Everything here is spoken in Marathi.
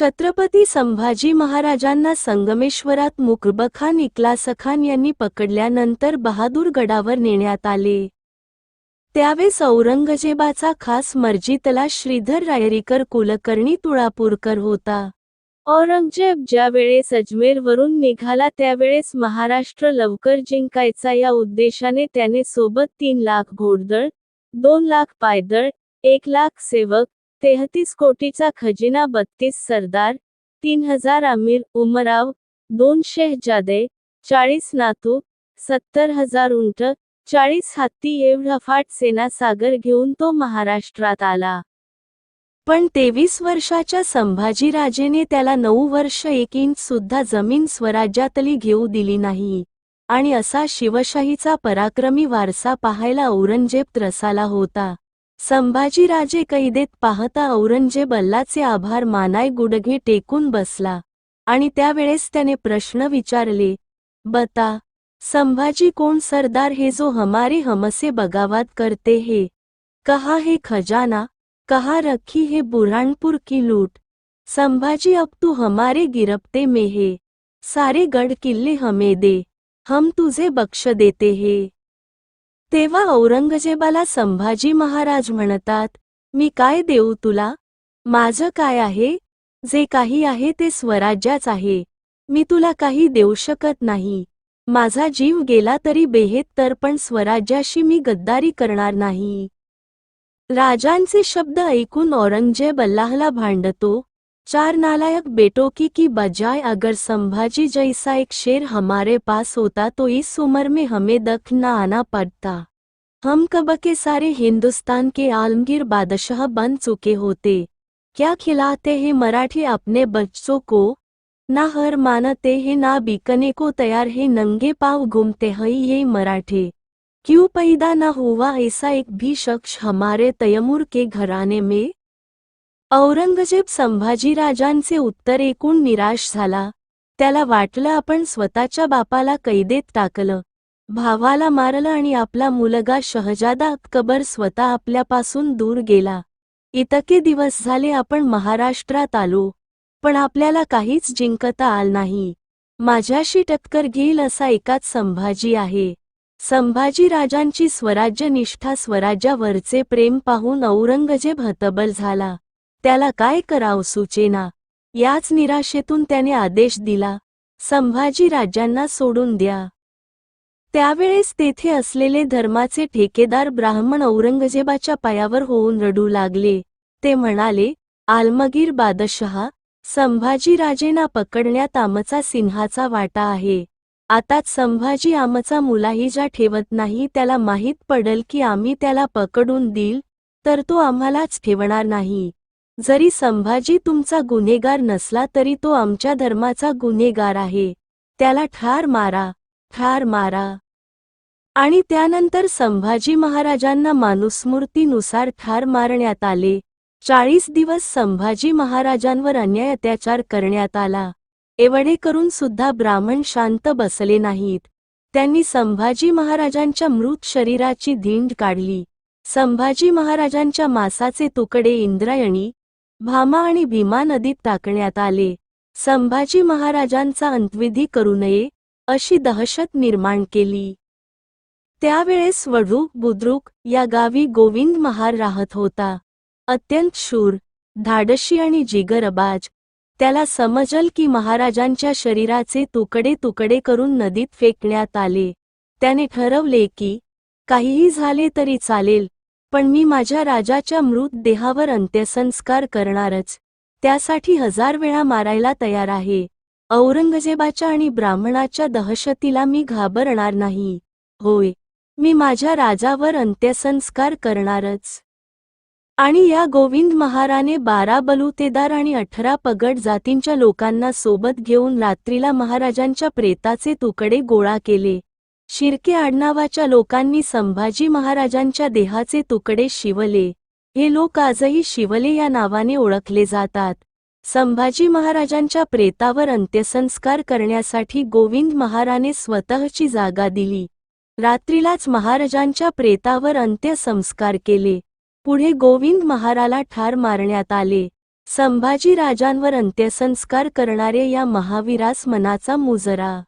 छत्रपती संभाजी महाराजांना संगमेश्वरात मुकबखान इकलासखान यांनी पकडल्यानंतर बहादूरगडावर नेण्यात आले. त्यावेळेस औरंगजेबाचा खास मर्जीतला श्रीधर रायरीकर कुलकर्णी तुळापूरकर होता. औरंगजेब ज्या वेळेस अजमेरवरून निघाला त्यावेळेस महाराष्ट्र लवकर जिंकायचा या उद्देशाने त्याने सोबत तीन लाख घोडदळ दोन लाख पायदळ एक लाख सेवक तेहतीस कोटीचा खजिना बत्तीस सरदार तीन हजार आमिर उमराव दोन शेहजादे चाळीस नातू सत्तर हजार उंट चाळीस हत्ती एवढा फाट सेना सागर घेऊन तो महाराष्ट्रात आला. पण तेवीस वर्षाच्या संभाजीराजेने त्याला नऊ वर्ष एक इंच सुद्धा जमीन स्वराज्यातली घेऊ दिली नाही. आणि असा शिवशाहीचा पराक्रमी वारसा पाहायला औरंगजेब त्रसाला होता. संभाजीराजे कैदेत पाहता औरंगजेब अल्लाचे आभार मानाय गुडघे टेकून बसला आणि त्यावेळेस त्याने प्रश्न विचारले बता संभाजी कोण सरदार हे जो हमारे हमसे बगावत करते हे? कहा हे खजाना? कहा रखी हे बुरहानपुर की लूट? संभाजी अब तू हमारे गिरफ्ते में हे सारे गढ़ किल्ले हमें दे हम तुझे बक्ष देते हे। तेव्हा औरंगजेबाला संभाजी महाराज म्हणतात मी काय देऊ तुला? माझं काय आहे? जे काही आहे ते स्वराज्याच आहे. मी तुला काही देऊ शकत नाही. माझा जीव गेला तरी बेहेत तर पण स्वराज्याशी मी गद्दारी करणार नाही. राजांचे शब्द ऐकून औरंगजेब अल्लाहला भांडतो चार नालायक बेटो की की बजाय अगर संभाजी जैसा एक शेर हमारे पास होता तो इस उम्र में हमें दख न आना पड़ता। हम कब के सारे हिंदुस्तान के आलमगीर बादशाह बन चुके होते। क्या खिलाते हैं मराठी अपने बच्चों को? ना हर मानते हैं, ना बिकने को तैयार है, नंगे पाव घूमते हैं ये मराठे। क्यों पैदा न हुआ ऐसा एक भी शख्स हमारे तयमूर के घराने में? औरंगजेब संभाजीराजांचे उत्तर ऐकून निराश झाला. त्याला वाटलं आपण स्वतःच्या बापाला कैदेत टाकलं. भावाला मारलं आणि आपला मुलगा शहजादा अक्कबर स्वतः आपल्यापासून दूर गेला. इतके दिवस झाले आपण महाराष्ट्रात आलो. पण आपल्याला काहीच जिंकता आल नाही. माझ्याशी टक्कर घेईल असा एकाच संभाजी आहे. संभाजीराजांची स्वराज्य निष्ठा स्वराज्यावरचे प्रेम पाहून औरंगजेब हतबल झाला. त्याला काय कराव सुचेना? याच निराशेतून त्याने आदेश दिला संभाजी राज्यांना सोडून द्या. त्यावेळेस तेथे असलेले धर्माचे ठेकेदार ब्राह्मण औरंगजेबाच्या पायावर होऊन रडू लागले. ते म्हणाले आलमगीर बादशहा संभाजीराजेना पकडण्यात आमचा सिंहाचा वाटा आहे. आताच संभाजी आमचा मुलाही ज्या ठेवत नाही त्याला माहीत पडल की आम्ही त्याला पकडून देईल तर तो आम्हालाच ठेवणार नाही. जरी संभाजी तुमचा गुन्हेगार नसला तरी तो आमच्या धर्माचा गुन्हेगार आहे. त्याला ठार मारा ठार मारा. आणि त्यानंतर संभाजी महाराजांना मानुस्मृतीनुसार ठार मारण्यात आले. चाळीस दिवस संभाजी महाराजांवर अन्याय अत्याचार करण्यात आला. एवढे करून सुद्धा ब्राह्मण शांत बसले नाहीत. त्यांनी संभाजी महाराजांच्या मृत शरीराची धिंड काढली. संभाजी महाराजांच्या मासाचे तुकडे इंद्रायणी भामा आणि भीमा नदीत टाकण्यात आले. संभाजी महाराजांचा अंतविधी करू नये अशी दहशत निर्माण केली. त्यावेळेस वढू बुद्रुक या गावी गोविंद महार राहत होता. अत्यंत शूर धाडशी आणि जिगरबाज त्याला समजल की महाराजांच्या शरीराचे तुकडे तुकडे करून नदीत फेकण्यात आले. त्याने ठरवले की काहीही झाले तरी चालेल पण मी माझ्या राजाच्या मृतदेहावर अंत्यसंस्कार करणारच. त्यासाठी हजार वेळा मारायला तयार आहे. औरंगजेबाच्या आणि ब्राह्मणाच्या दहशतीला मी घाबरणार नाही. होय मी माझ्या राजावर अंत्यसंस्कार करणारच. आणि या गोविंद महाराने बारा बलुतेदार आणि अठरा पगड जातींच्या लोकांना सोबत घेऊन रात्रीला महाराजांच्या प्रेताचे तुकडे गोळा केले. शिर्के आडनावाच्या लोकांनी संभाजी महाराजांच्या देहाचे तुकडे शिवले. हे लोक आजही शिवले या नावाने ओळखले जातात. संभाजी महाराजांच्या प्रेतावर अंत्यसंस्कार करण्यासाठी गोविंद महाराने स्वतःची जागा दिली. रात्रीलाच महाराजांच्या प्रेतावर अंत्यसंस्कार केले. पुढे गोविंद महाराला ठार मारण्यात आले. संभाजी राजांवर अंत्यसंस्कार करणारे या महावीरास मनाचा मुजरा